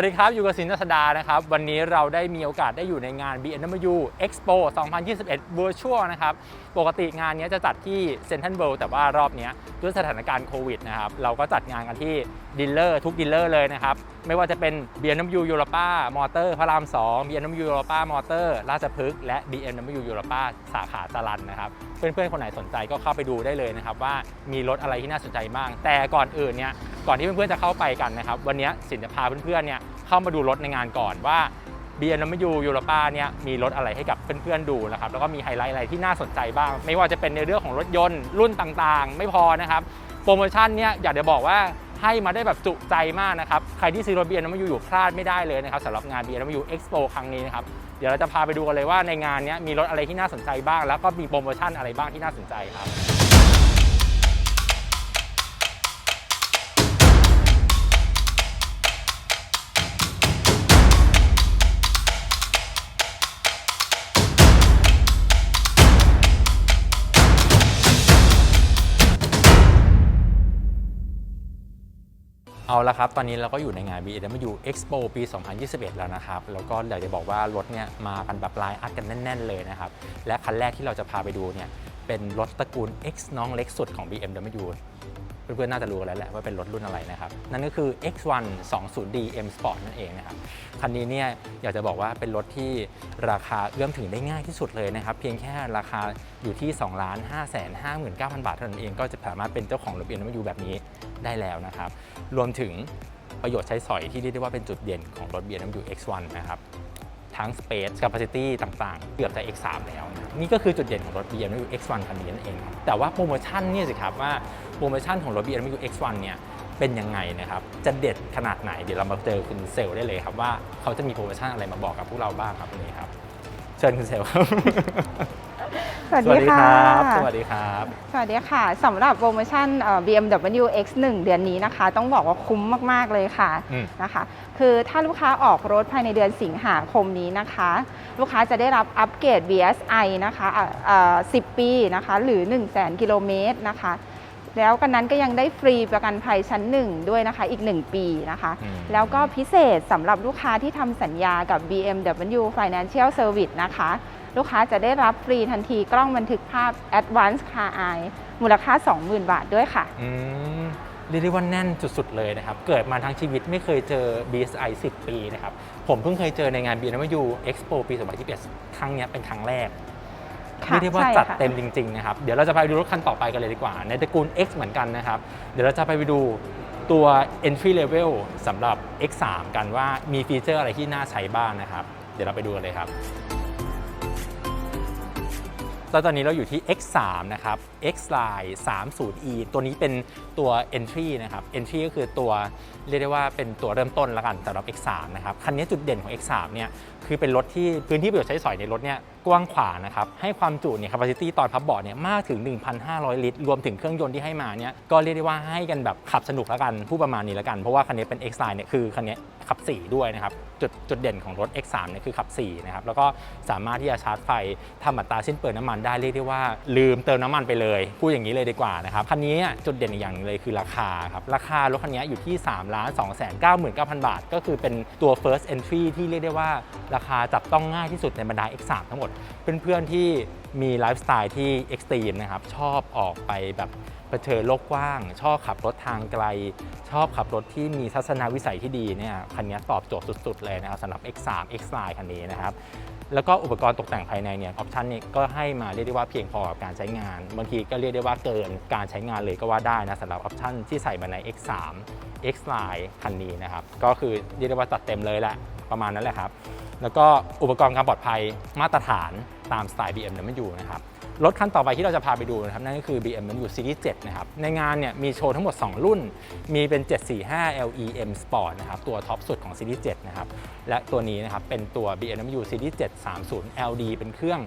สวัสดีครับ อยู่กับสินทดานะครับ วันนี้เราได้มีโอกาสได้อยู่ในงาน BMW Expo 2021 Virtual นะครับ ปกติงานนี้จะจัดที่เซนทรัลเวิลด์แต่ว่ารอบนี้ด้วยสถานการณ์โควิดนะครับ เราก็จัดงานกันที่ดีลเลอร์ทุกดีลเลอร์เลยนะครับ ไม่ว่าจะเป็น BMW Europa Motor พระราม 2 BMW Europa Motor ราชพฤกษ์และ BMW Europa สาขาจรันนะครับ เพื่อนๆ คนไหนสนใจก็เข้าไปดูได้เลยนะครับ ว่ามีรถอะไรที่น่าสนใจบ้าง แต่ก่อนอื่นเนี่ยก่อนที่เพื่อนๆจะเข้าไปกันนะครับ วันนี้สินจะพาเพื่อนๆเนี่ยเข้ามาดูรถในงานก่อนว่า BMW Europa เนี่ยมีรถอะไรให้กับเพื่อนๆดูนะครับแล้วก็มีไฮไลท์อะไรที่น่าสนใจบ้าง ไม่ว่าจะเป็นในเรื่องของรถยนต์รุ่นต่างๆ ไม่พอนะครับโปรโมชั่นเนี่ยอยากจะบอกว่า ให้มาได้แบบจุใจมากนะครับ ใครที่ซื้อรถ BMW อยู่พลาดไม่ได้เลยนะครับสำหรับงาน BMW Expo ครั้งนี้นะครับ เดี๋ยวเราจะพาไปดูกันเลยว่าในงานนี้มีรถอะไรที่น่าสนใจบ้าง แล้วก็มีโปรโมชั่นอะไรบ้างที่น่าสนใจครับ เอาละครับ ตอนนี้เราก็อยู่ในงาน BMW Expo ปี 2021 แล้วนะครับ แล้วก็อยากจะบอกว่ารถเนี่ยมากันแบบลายอัดกันแน่น ๆ เลยนะครับ และคันแรกที่เราจะพาไปดูเนี่ยเป็นรถตระกูล X น้องเล็กสุดของ BMW เพื่อนๆน่าจะรู้กันแล้วแหละว่าเป็นรถรุ่นอะไรนะครับนั่นก็คือ X1 20D M Sport นั่นเองนะครับคันนี้เนี่ยอยากจะบอกว่าเป็นรถที่ราคาเอื้อมถึงได้ง่ายที่สุดเลยนะครับเพียงแค่ราคาอยู่ที่ 2 5 5 5 9 0 0 0 บาทเท่านั้นเองก็จะสามารถเป็นเจ้าของรถ BMW แบบนี้ได้แล้วนะครับรวมถึงประโยชน์ใช้สอยที่เรียกได้ว่าเป็นจุดเด่นของรถ BMW X1 นะครับ ทั้ง Space Capacity ต่างๆ เกือบจะ X3 แล้ว นี่ก็คือจุดเด่นของรถ BMW X1 คันนี้นั่นเอง แต่ว่าโปรโมชั่นเนี่ยสิครับว่าโปรโมชั่นของรถ BMW X1 เนี่ยเป็นยังไงนะครับ จะเด็ดขนาดไหน เดี๋ยวเรามาเจอคุณเซลได้เลยครับว่าเขาจะมีโปรโมชั่นอะไรมาบอกกับพวกเราบ้างครับวันนี้ครับ เชิญคุณเซลครับ สวัสดีค่ะ สวัสดีครับ สวัสดีค่ะสำหรับโปรโมชั่นเอ่อ BMW X1 เดือนนี้นะคะ ต้องบอกว่าคุ้มมาก ๆ เลยค่ะอืมนะคะ คือถ้าลูกค้าออกรถภายในเดือนสิงหาคมนี้นะคะ ลูกค้าจะได้รับอัปเกรด BSI นะคะอะเอ่อ10 ปีนะคะ หรือ 1 0 0 0 0 0กิโลเมตรนะคะแล้วกันนั้นก็ยังได้ฟรีประกันภัยชั้น1ด้วยนะคะอีก 1 ปีนะคะอืมแล้วก็พิเศษสำหรับลูกค้าที่ทำสัญญากับ BMW Financial Service นะคะ ลูกค้าจะได้รับฟรีทันทีกล้องบันทึกภาพ Advanced Car Eye มูลค่า 20,000 บาทด้วยค่ะ อืมเรียกได้ว่าแน่นสุดๆเลยนะครับ เกิดมาทั้งชีวิตไม่เคยเจอ BSI 10 ปีนะครับ ผมเพิ่งเคยเจอในงาน BMW Expo ปี 2021 ครั้งเนี้ยเป็นครั้งแรกค่ะเรียกได้ว่าใช่จัดค่ะ เต็มจริงๆนะครับ เดี๋ยวเราจะไปดูรถคันต่อไปกันเลยดีกว่า ในตระกูล X เหมือนกันนะครับ เดี๋ยวเราจะไปไปดูตัว entry level สำหรับ X3 กันว่ามีฟีเจอร์อะไรที่น่าใช้บ้างนะครับ เดี๋ยวเราไปดูกันเลยครับ แล้วตอนนี้เราอยู่ที่ X3 นะครับ X-Line 30E ตัวนี้เป็นตัว Entry นะครับ Entry ก็คือตัวเรียกได้ว่าเป็นตัวเริ่มต้นล้วกันสำหรับ X3 นะครับ คันนี้จุดเด่นของ X3 เนี่ยคือเป็นรถที่พื้นที่ประโยชน์ใช้สอยในรถเนี่ยกว้างขวางนะครับ ให้ความจุเนี่ย capacity ตอนพับเบาะเนี่ยมากถึง 1,500 ลิตร รวมถึงเครื่องยนต์ที่ให้มาเนี่ยก็เรียกได้ว่าให้กันแบบขับสนุกล้วกันผู้ประมาณนี้ล้วกัน เพราะว่าคันนี้เป็น X-Line เนี่ยคือคันนี้ ขับ 4 ด้วยนะครับ จุดจุดเด่นของรถ X3 เนี่ยคือขับ 4 นะครับ แล้วก็สามารถที่จะชาร์จไฟทำอัตราสิ้นเปลืองน้ำมันได้เรียกได้ว่าลืมเติมน้ำมันไปเลย พูดอย่างนี้เลยดีกว่านะครับ คันนี้จุดเด่นอีกอย่างหนึงเลยคือราคาครับ ราคารถคันนี้อยู่ที่ 3 2 9 9 9 0 0 บาท ก็คือเป็นตัว first entry ที่เรียกได้ว่าราคาจับต้องง่ายที่สุดในบรรดา X3 ทั้งหมด เพื่อนๆที่มีไลฟ์สไตล์ที่เอ็กซ์ตรีมนะครับชอบออกไปแบบ เผชิญโลกกว้าง ชอบขับรถทางไกล ชอบขับรถที่มีทัศนวิสัยที่ดีเนี่ยคันนี้ตอบโจทย์สุด ๆ เลยนะครับสำหรับ X3 X-Line คันนี้นะครับแล้วก็อุปกรณ์ตกแต่งภายในเนี่ยออปชันนี่ก็ให้มาเรียกได้ว่าเพียงพอกับการใช้งาน บางทีก็เรียกได้ว่าเกินการใช้งานเลยก็ว่าได้นะสำหรับออปชันที่ใส่มาใน X3 X-Line คันนี้นะครับก็คือเรียกได้ว่าจัดเต็มเลยแหละประมาณนั้นแหละครับแล้วก็อุปกรณ์การปลอดภัยมาตรฐานตามสไตล์ BMW นะครับ รถคันต่อไปที่เราจะพาไปดูนะครับนั่นก็คือ BMW Series 7 นะครับ ในงานเนี่ยมีโชว์ทั้งหมด 2 รุ่น มีเป็น 745 LE M Sport นะครับ ตัวท็อปสุดของ Series 7 นะครับ และตัวนี้นะครับเป็นตัว BMW Series 730 LD เป็นเครื่อง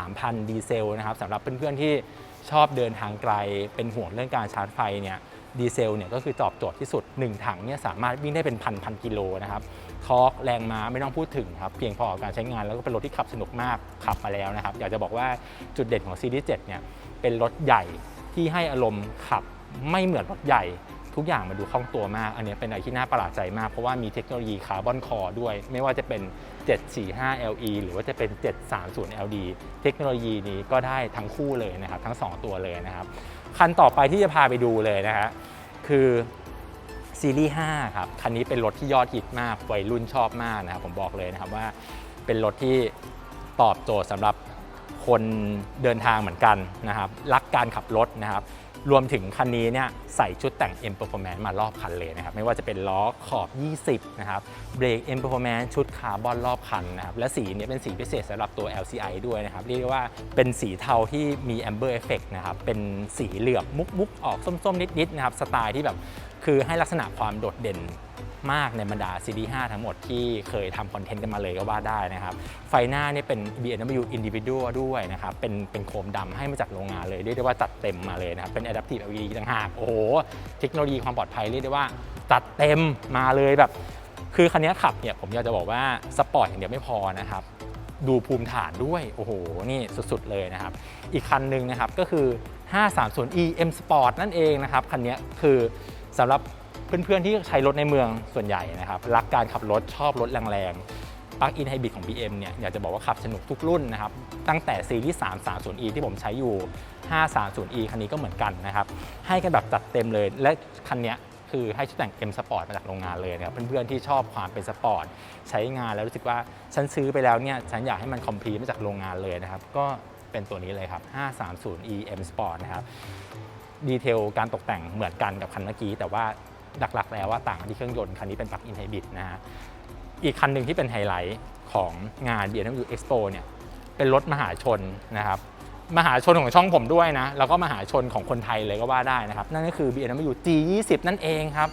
3,000 ดีเซลนะครับสำหรับเพื่อนๆที่ชอบเดินทางไกล เป็นห่วงเรื่องการชาร์จไฟเนี่ยดีเซลเนี่ยก็คือตอบโจทย์ที่สุด 1 ถังเนี่ยสามารถวิ่งได้เป็นพันพันกิโลนะครับ ทอร์กแรงม้าไม่ต้องพูดถึงครับเพียงพอการใช้งานแล้วก็เป็นรถที่ขับสนุกมากขับมาแล้วนะครับ อยากจะบอกว่าจุดเด่นของซีรีส์7เนี่ยเป็นรถใหญ่ที่ให้อารมณ์ขับไม่เหมือนรถใหญ่ ทุกอย่างมาดูคล่องตัวมาก อันนี้เป็นอะไรที่น่าประหลาดใจมาก เพราะว่ามีเทคโนโลยีคาร์บอนคอร์ด้วย ไม่ว่าจะเป็น 745 LE หรือว่าจะเป็น 730 LD เทคโนโลยีนี้ก็ได้ทั้งคู่เลยนะครับ ทั้ง 2 ตัวเลยนะครับ คันต่อไปที่จะพาไปดูเลยนะฮะคือ ซีรีส์ 5 ครับ คันนี้เป็นรถที่ยอดฮิตมาก วัยรุ่นชอบมากนะครับผมบอกเลยนะครับว่าเป็นรถที่ตอบโจทย์สำหรับคนเดินทางเหมือนกันนะครับ รักการขับรถนะครับ รวมถึงคันนี้เนี่ยใส่ชุดแต่ง M Performance มารอบคันเลยนะครับ ไม่ว่าจะเป็นล้อขอบ 20 นะครับ เบรก M Performance ชุดคาร์บอนรอบคันนะครับ และสีนี้เป็นสีพิเศษสำหรับตัว LCI ด้วยนะครับ เรียกได้ว่าเป็นสีเทาที่มี Amber Effect นะครับ เป็นสีเหลือบมุกๆ ออกส้มๆ นิดๆ นะครับ สไตล์ที่แบบคือให้ลักษณะความโดดเด่น มากในบรรดา CD 5ทั้งหมดที่เคยทำคอนเทนต์กันมาเลยก็ว่าได้นะครับ ไฟหน้าเนี่ยเป็น BMW Individual ด้วยนะครับ เป็นเป็นโคมดำให้มาจากโรงงานเลย เรียกได้ว่าจัดเต็มมาเลยนะครับ เป็น Adaptive LED ต่างหาก โอ้โห เทคโนโลยีความปลอดภัยเรียกได้ว่าจัดเต็มมาเลยแบบ คือคันนี้ขับเนี่ยผมอยากจะบอกว่าสปอร์ตอย่างเดียวไม่พอนะครับดูภูมิฐานด้วย โอ้โห นี่สุด ๆ เลยนะครับ อีกคันหนึ่งนะครับก็คือ 530e M Sport นั่นเองนะครับ คันนี้คือสำหรับ เพื่อนๆที่ใช้รถในเมืองส่วนใหญ่นะครับรักการขับรถชอบรถแรงๆปลั๊กอินไฮบริดของ BM เนี่ยอยากจะบอกว่าขับสนุกทุกรุ่นนะครับตั้งแต่ซีรีส์ 330e ที่ผมใช้อยู่ 530e คันนี้ก็เหมือนกันนะครับให้กันแบบจัดเต็มเลย และคันนี้คือให้ชุดแต่ง M Sport มาจากโรงงานเลยนะครับเพื่อนๆที่ชอบความเป็นสปอร์ตใช้งานแล้วรู้สึกว่าฉันซื้อไปแล้วเนี่ยฉันอยากให้มันคอมพลีมาจากโรงงานเลยนะครับก็เป็นตัวนี้เลยครับ 530e M Sport นะครับดีเทลการตกแต่งเหมือนกันกับคันเมื่อกี้ แต่ว่า หลักๆ แล้วว่าต่างกันที่เครื่องยนต์คันนี้เป็นปลั๊กอินไฮบริดนะฮะอีกคันหนึ่งที่เป็นไฮไลท์ของงาน BMW Expo เนี่ยเป็นรถมหาชนนะครับมหาชนของช่องผมด้วยนะ แล้วก็มหาชนของคนไทยเลยก็ว่าได้นะครับ นั่นก็คือ BMW G20 นั่นเองครับ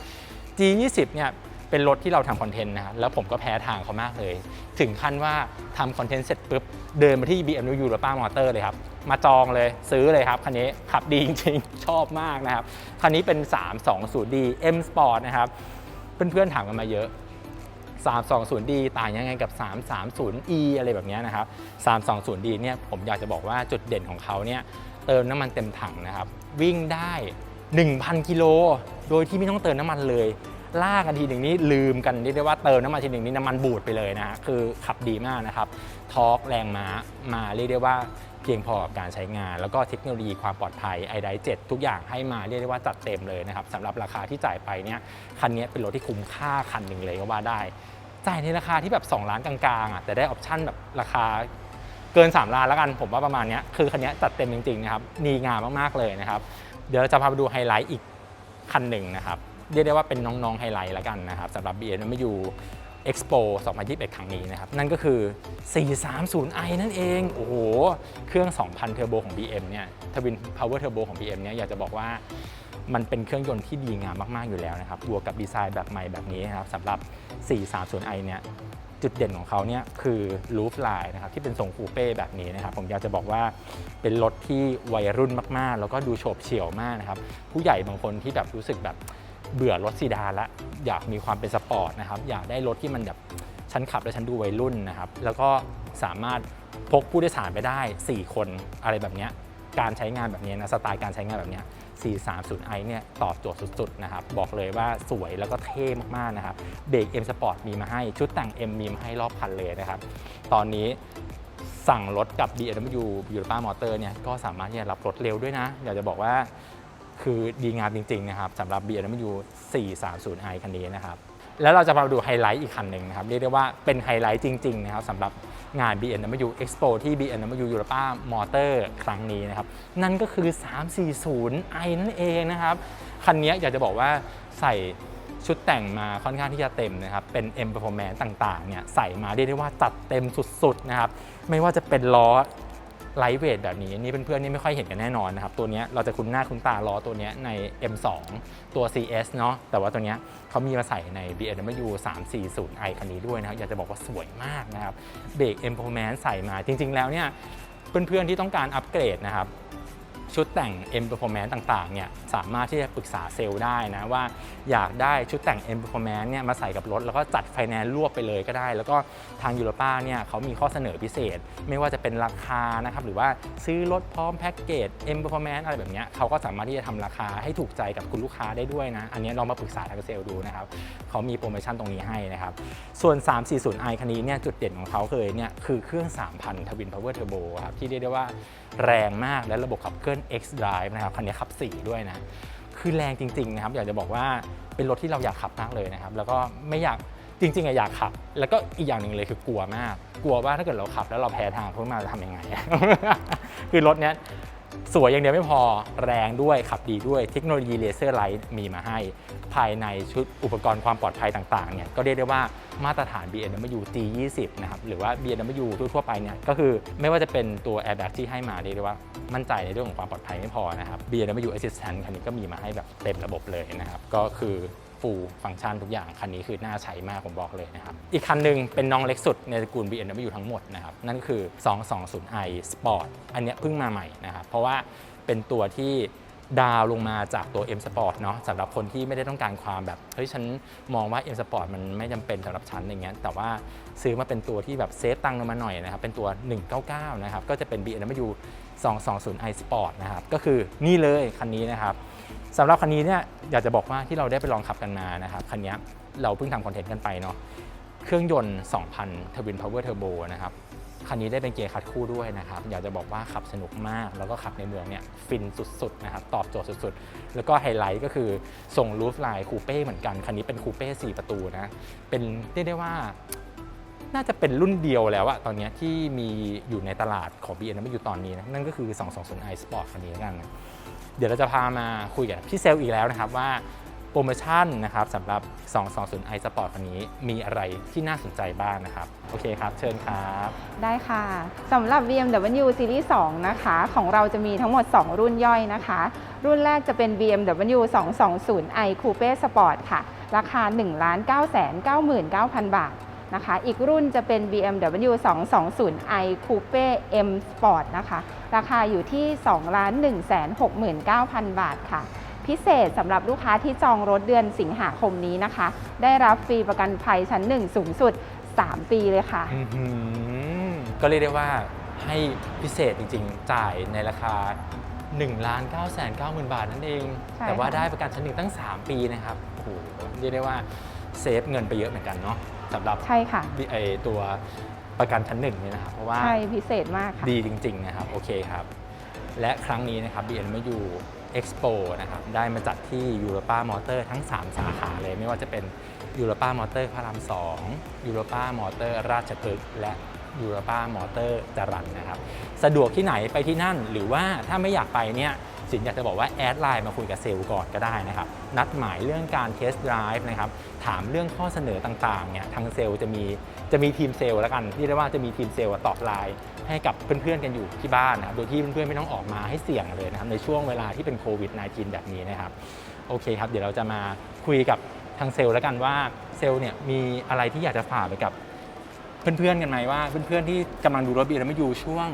G20 เนี่ย เป็นรถที่เราทำคอนเทนต์นะครับแล้วผมก็แพ้ทางเขามากเลย ถึงขั้นว่าทำคอนเทนต์เสร็จปุ๊บ เดินมาที่ BMW Europa Motor เลยครับ มาจองเลยซื้อเลยครับ คันนี้ขับดีจริงๆ ชอบมากนะครับ คันนี้เป็น 320D M Sport นะครับ เพื่อนๆถามกันมาเยอะ 320D ต่างยังไงกับ 330E อะไรแบบนี้นะครับ 320D เนี่ยผมอยากจะบอกว่าจุดเด่นของเขาเนี่ยเติมน้ำมันเต็มถังนะครับ วิ่งได้ 1,000 กิโล โดยที่ไม่ต้องเติมน้ำมันเลย ลากกันทีหนึ่งนี้ลืมกันเรียกได้ว่าเติมน้ำมันทีหนึ่งนี้น้ำมันบูดไปเลยนะฮะคือขับดีมากนะครับทอร์กแรงม้ามาเรียกได้ว่าเพียงพอกับการใช้งาน แล้วก็เทคโนโลยีความปลอดภัย i d 7ทุกอย่างให้มาเรียกได้ว่าจัดเต็มเลยนะครับสำหรับราคาที่จ่ายไปเนี่ยคันนี้เป็นรถที่คุ้มค่าคันหนึ่งเลยก็ว่าได้จ่ายในราคาที่แบบ 2 ล้านกลางๆอะแต่ได้ออปชั่นแบบราคาเกิน 3 ล้านแล้วกันผมว่าประมาณเนี้ยคือคันนี้จัดเต็มจริงๆนะครับดีงามมากๆเลยนะครับ เดี๋ยวเราจะพาไปดูไฮไลท์อีกคันหนึ่งนะครับ เรียกได้ว่าเป็นน้องๆไฮไลท์แล้วกันนะครับสำหรับ BMW Expo 2021 ครั้งนี้นะครับ นั่นก็คือ 430i นั่นเอง โอ้โห เครื่อง 2,000 เทอร์โบของ BM เนี่ยทวินพาวเวอร์เทอร์โบของ BM เนี่ยอยากจะบอกว่ามันเป็นเครื่องยนต์ที่ดีงามมาก ๆ อยู่แล้วนะครับ บวกกับดีไซน์แบบใหม่แบบนี้นะครับสำหรับ 430i เนี่ยจุดเด่นของเขาเนี่ยคือรูฟไลายนะครับที่เป็นทรงคูเป้แบบนี้นะครับ ผมอยากจะบอกว่าเป็นรถที่วัยรุ่นมาก ๆ แล้วก็ดูโฉบเฉี่ยวมากนะครับ ผู้ใหญ่บางคนที่แบบรู้สึกแบบ เบื่อรถซีดานละอยากมีความเป็นสปอร์ตนะครับอยากได้รถที่มันแบบฉันขับแล้วฉันดูวัยรุ่นนะครับแล้วก็สามารถพกผู้โดยสารไปได้ 4 คนอะไรแบบนี้การใช้งานแบบนี้นะสไตล์การใช้งานแบบนี้ย 430i เนี่ยตอบโจทย์สุดๆนะครับบอกเลยว่าสวยแล้วก็เท่มากๆนะครับเบรก M Sport มีมาให้ชุดแต่ง M มีมาให้รอบคันเลยนะครับ ตอนนี้สั่งรถกับ BMW Europa Motor เนี่ยก็สามารถที่จะรับรถเร็วด้วยนะ อยากจะบอกว่า คือดีงามจริง ๆ นะครับสำหรับ BMW 430i คันนี้นะครับแล้วเราจะมาดูไฮไลท์อีกคันหนึ่งนะครับ เรียกได้ว่าเป็นไฮไลท์จริง ๆ นะครับสำหรับงาน BMW Expo ที่ BMW Europa Motor ครั้งนี้นะครับ นั่นก็คือ 340i นั่นเองนะครับ คันนี้อยากจะบอกว่าใส่ชุดแต่งมาค่อนข้างที่จะเต็มนะครับ เป็น M Performance ต่าง ๆ เนี่ยใส่มาเรียกได้ว่าจัดเต็มสุด ๆ นะครับ ไม่ว่าจะเป็นล้อ ไลท์เวทแบบนี้นี่เพื่อนๆนี่ไม่ค่อยเห็นกันแน่นอนนะครับ ตัวนี้เราจะคุ้นหน้าคุ้นตาล้อตัวนี้ใน M2 ตัว CS เนาะแต่ว่าตัวนี้เขามีมาใส่ใน BMW 340i คันนี้ด้วยนะครับอยากจะบอกว่าสวยมากนะครับเบรก M p o w e r m e n t ใส่มาจริง ๆ แล้วเนี่ยเพื่อนๆที่ต้องการอัปเกรดนะครับ ชุดแต่ง M Performance ต่างๆ เนี่ยสามารถที่จะปรึกษาเซลล์ได้นะว่าอยากได้ชุดแต่ง M Performance เนี่ยมาใส่กับรถ แล้วก็จัดไฟแนนซ์รวบไปเลยก็ได้ แล้วก็ทางยูโรป้าเนี่ยเขามีข้อเสนอพิเศษ ไม่ว่าจะเป็นราคานะครับหรือว่าซื้อรถพร้อมแพ็กเกจ M Performance อะไรแบบเนี้ยเขาก็สามารถที่จะทำราคาให้ถูกใจกับคุณลูกค้าได้ด้วยนะ อันนี้ลองมาปรึกษาทางเซลล์ดูนะครับเขามีโปรโมชั่นตรงนี้ให้นะครับส่วน 340i คันนี้เนี่ยจุดเด่นของเขาเลยเนี่ยคือเครื่อง 3,000ทวินพาวเวอร์เทอร์โบครับที่เรียกได้ว่าแรงมากและระบบขับเคลื่อน X Drive นะครับคันนี้ขับ 4 ด้วยนะคือแรงจริงๆนะครับอยากจะบอกว่าเป็นรถที่เราอยากขับมากเลยนะครับแล้วก็ไม่อยากจริงๆอะอยากขับ แล้วก็อีกอย่างหนึ่งเลยคือกลัวมาก กลัวว่าถ้าเกิดเราขับแล้วเราแพ้ทางขึ้นมาจะทำยังไง คือรถเนี้ย สวยอย่างเดียวไม่พอแรงด้วยขับดีด้วยเทคโนโลยีเลเซอร์ไลท์มีมาให้ ภายในชุดอุปกรณ์ความปลอดภัยต่างๆเนี่ยก็เรียกได้ว่ามาตรฐาน BMW G20 นะครับหรือว่า BMW ทั่วๆไปเนี่ยก็คือไม่ว่าจะเป็นตัว airbag ที่ให้มาเรียกได้ว่ามั่นใจในเรื่องของความปลอดภัยไม่พอนะครับ BMW Assistant คันนี้ก็มีมาให้แบบเต็มระบบเลยนะครับก็คือ ฟูลฟังก์ชันทุกอย่าง คันนี้คือน่าใช้มากผมบอกเลยนะครับ อีกคันหนึ่งเป็นน้องเล็กสุดในตระกูล BMW ทั้งหมดนะครับ นั่นคือ 220i Sport อันนี้เพิ่งมาใหม่นะครับ เพราะว่าเป็นตัวที่ดาวลงมาจากตัว M Sport เนาะสำหรับคนที่ไม่ได้ต้องการความแบบ เฮ้ย ฉันมองว่า M Sport มันไม่จำเป็นสำหรับฉันอย่างเงี้ยแต่ว่าซื้อมาเป็นตัวที่แบบเซฟตังค์ลงมาหน่อยนะครับ เป็นตัว 199 นะครับ ก็จะเป็น BMW 220i Sport นะครับ ก็คือนี่เลยคันนี้นะครับ สำหรับคันนี้เนี่ยอยากจะบอกว่าที่เราได้ไปลองขับกันมานะครับคันนี้เราเพิ่งทำคอนเทนต์กันไปเนาะเครื่องยนต์ 2,000ทวินพาวเวอร์เทอร์โบนะครับคันนี้ได้เป็นเกียร์คัดคู่ด้วยนะครับ อยากจะบอกว่าขับสนุกมาก แล้วก็ขับในเมืองเนี่ยฟินสุดๆนะครับ ตอบโจทย์สุดๆ แล้วก็ไฮไลท์ก็คือส่งรูฟไลน์คูเป้เหมือนกัน คันนี้เป็นคูเป้4ประตูนะ เป็นเรียกได้ว่า น่าจะเป็นรุ่นเดียวแล้วอะตอนนี้ที่มีอยู่ในตลาดของ BMW อยู่ตอนนี้นะ นั่นก็คือ 220i Sport คันนี้กันนะ เดี๋ยวเราจะพามาคุยกับพี่เซลอีกแล้วนะครับว่าโปรโมชั่นนะครับสำหรับ 220i Sport คันนี้มีอะไรที่น่าสนใจบ้างนะครับ โอเคครับ เชิญครับ ได้ค่ะสำหรับ BMW Series 2 นะคะ ของเราจะมีทั้งหมด 2 รุ่นย่อยนะคะ รุ่นแรกจะเป็น BMW 220i Coupe Sport ค่ะ ราคา 1 9 9 9 9 0 0 บาท นะคะ อีกรุ่นจะเป็น BMW 220i Coupe M Sport นะคะ ราคาอยู่ที่ 2 1 6 9 0 0 0 บาทค่ะ พิเศษสำหรับลูกค้าที่จองรถเดือนสิงหาคมนี้นะคะ ได้รับฟรีประกันภัยชั้น 1 สูงสุด 3 ปีเลยค่ะอื้อหือก็เรียกได้ว่าให้พิเศษจริงๆ จ่ายในราคา1 9 9 9 0 0 0 บาทนั่นเองใช่แต่ว่าค่ะได้ประกันชั้นหนึ่งตั้ง 3 ปีนะครับโอ้โหเรียกได้ว่าเซฟเงินไปเยอะเหมือนกันเนาะ สำหรับใช่ค่ะไอตัวประกันชั้นหนึ่งเนี่ยนะครับเพราะว่าใช่พิเศษมากค่ะ ดีจริง ๆ นะครับ โอเคครับ และครั้งนี้นะครับ BMW Expo นะครับได้มาจัดที่ Europa Motor ทั้ง 3 สาขาเลย ไม่ว่าจะเป็น Europa Motor พระราม2 Europa Motor ราชพฤกษ์และ Europa Motor จรัญนะครับ สะดวกที่ไหนไปที่นั่น หรือว่าถ้าไม่อยากไปเนี่ย สินอยากจะบอกว่าแอดไลน์มาคุยกับเซลล์ก่อนก็ได้นะครับนัดหมายเรื่องการเทสต์ไดรฟ์นะครับถามเรื่องข้อเสนอต่างๆเนี่ยทางเซลล์จะมีจะมีทีมเซลล์แล้วกันที่เรียกว่าจะมีทีมเซลล์ตอบไลน์ให้กับเพื่อนๆกันอยู่ที่บ้านนะครับโดยที่เพื่อนๆไม่ต้องออกมาให้เสี่ยงเลยนะครับในช่วงเวลาที่เป็นโควิด -19 แบบนี้นะครับโอเคครับเดี๋ยวเราจะมาคุยกับทางเซลล์แล้วกันว่าเซลล์เนี่ยมีอะไรที่อยากจะฝากไปกับ เพื่อนๆกันไหมว่าเพื่อนๆที่กำลังดูรถบีแล้วมาอยู่ช่วง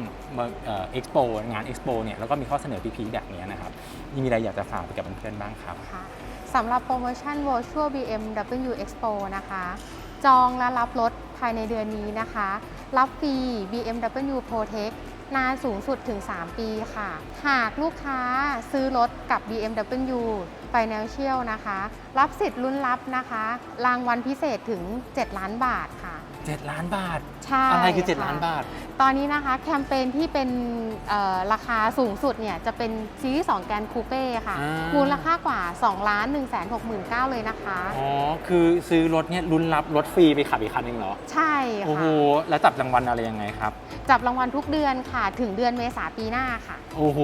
เอ็กซ์โปงานเอ็กซ์โปเนี่ยแล้วก็มีข้อเสนอพีๆแบบนี้นะครับมีอะไรอยากจะฝากไปกับเพื่อนๆบ้างครับสำหรับโปรโมชั่น Virtual BMW Expo นะคะ จองและรับรถภายในเดือนนี้นะคะ รับฟรี BMW Protect นานสูงสุดถึง 3 ปีค่ะ หากลูกค้าซื้อรถกับ BMW Financial นะคะ รับสิทธิ์ลุ้นรับนะคะ รางวัลพิเศษถึง 7 ล้านบาทค่ะ 7 ล้านบาท ใช่อะไรคือ7ะล้านบาท ตอนนี้นะคะแคมเปญที่เป็นเอ่อราคาสูงสุดเนี่ยจะเป็นซีรีส์2แกนคูเป้ค่ะ อ่ามู มูลค่ากว่า2ล้าน1 6 9 0 0 0เลยนะคะ อ๋อ คือซื้อรถเนี่ยลุ้นรับรถฟรีไปขับอีกคันหนึงเหรอ ใช่โอ้โห ค่ะ แล้วจับรางวัลอะไรยังไงครับ จับรางวัลทุกเดือนค่ะ ถึงเดือนเมษาปีหน้าค่ะ โอ้โห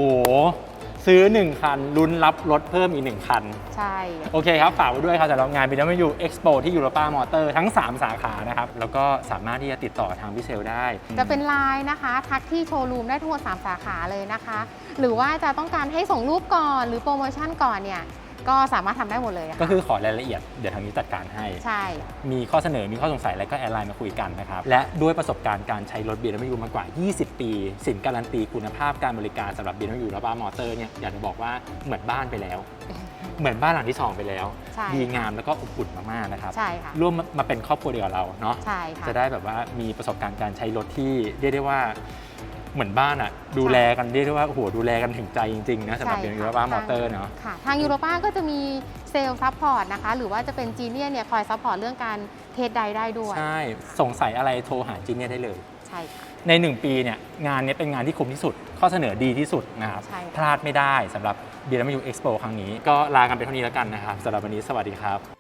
ซื้อ 1 คันลุ้นรับรถเพิ่มอีก 1 คัน ใช่ โอเคครับ ฝากไว้ด้วยครับสำหรับงาน BMW Expo ที่ Europa Motor ทั้ง 3 สาขานะครับ แล้วก็สามารถที่จะติดต่อทางพี่เซลได้ จะเป็นไลน์นะคะ ทักที่โชว์รูมได้ทั้งหมด3สาขาเลยนะคะ หรือว่าจะต้องการให้ส่งรูปก่อนหรือโปรโมชั่นก่อนเนี่ย ก็สามารถทำได้หมดเลยะก็คือขอรายละเอียดเดี๋ยวทางนี้จัดการให้ ใช่ มีข้อเสนอมีข้อสงสัยอะไรก็แอดไลน์มาคุยกันนะครับ และด้วยประสบการณ์การใช้รถ BMW มากว่า 20 ปี สินการันตีคุณภาพการบริการสำหรับ BMW และบ้ามอเตอร์เนี่ยอยากจะบอกว่าเหมือนบ้านไปแล้ว เหมือนบ้านหลังที่2ไปแล้ว ใช่ ดีงามแล้วก็อบอุ่นมากๆนะครับ ใช่ค่ะ ร่วมมาเป็นครอบครัวเดียวกับเราเนาะ ใช่ค่ะ จะได้แบบว่ามีประสบการณ์การใช้รถที่เรียกได้ว่า เหมือนบ้านอะดูแลกันเรียกได้ว่าโอ้โหดูแลกันถึงใจจริง ๆ นะสำหรับใช่ BMW ค่ะและบ้ามอเตอร์เนาะค่ะทางยูโรป้าก็จะมีเซลล์ซัพพอร์ตนะคะ หรือว่าจะเป็นจีเนียเนี่ยคอยซัพพอร์ตเรื่องการเทสไดได้ด้วย ใช่ สงสัยอะไรโทรหาจีเนียได้เลย ใช่ค่ะใน 1 ปีเนี่ยงานเนี้เป็นงานที่คุ้มที่สุด ข้อเสนอดีที่สุดนะครับใช่ค่ะพลาดไม่ได้สำหรับ BMW Expo ครั้งนี้ ก็ลากันไปเท่านี้แล้วกันนะครับสำหรับวันนี้สวัสดีครับ